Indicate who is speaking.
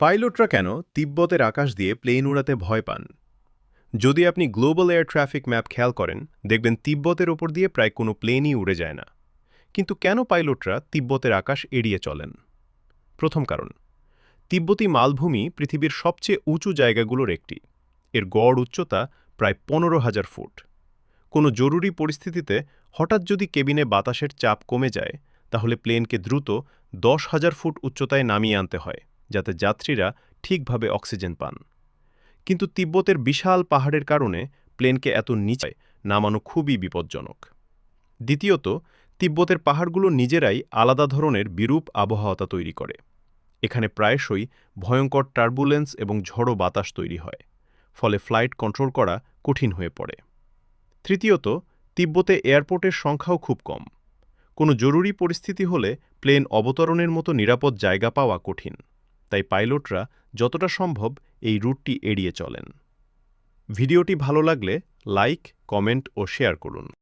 Speaker 1: পাইলটরা কেন তিব্বতের আকাশ দিয়ে প্লেন উড়াতে ভয় পান? যদি আপনি গ্লোবাল এয়ার ট্রাফিক ম্যাপ খেয়াল করেন, দেখবেন তিব্বতের ওপর দিয়ে প্রায় কোনো প্লেনই উড়ে যায় না। কিন্তু কেন পাইলটরা তিব্বতের আকাশ এড়িয়ে চলেন? প্রথম কারণ, তিব্বতী মালভূমি পৃথিবীর সবচেয়ে উঁচু জায়গাগুলোর একটি। এর গড় উচ্চতা প্রায় পনেরো হাজার ফুট। কোনো জরুরি পরিস্থিতিতে হঠাৎ যদি কেবিনে বাতাসের চাপ কমে যায়, তাহলে প্লেনকে দ্রুত দশ হাজার ফুট উচ্চতায় নামিয়ে আনতে হয়। যাতে যাত্রীরা ঠিকভাবে অক্সিজেন পান। কিন্তু তিব্বতের বিশাল পাহাড়ের কারণে প্লেনকে এত নিচে নামানো খুবই বিপজ্জনক। দ্বিতীয়ত, তিব্বতের পাহাড়গুলো নিজেরাই আলাদা ধরনের বিরূপ আবহাওয়া তৈরি করে। এখানে প্রায়শই ভয়ঙ্কর টার্বুলেন্স এবং ঝড়ো বাতাস তৈরি হয়, ফলে ফ্লাইট কন্ট্রোল করা কঠিন হয়ে পড়ে। তৃতীয়ত, তিব্বতে এয়ারপোর্টের সংখ্যাও খুব কম। কোনো জরুরি পরিস্থিতি হলে প্লেন অবতরণের মতো নিরাপদ জায়গা পাওয়া কঠিন। তাই পাইলটরা যতটা সম্ভব এই রুটটি এড়িয়ে চলেন। ভিডিওটি ভালো লাগলে লাইক, কমেন্ট ও শেয়ার করুন।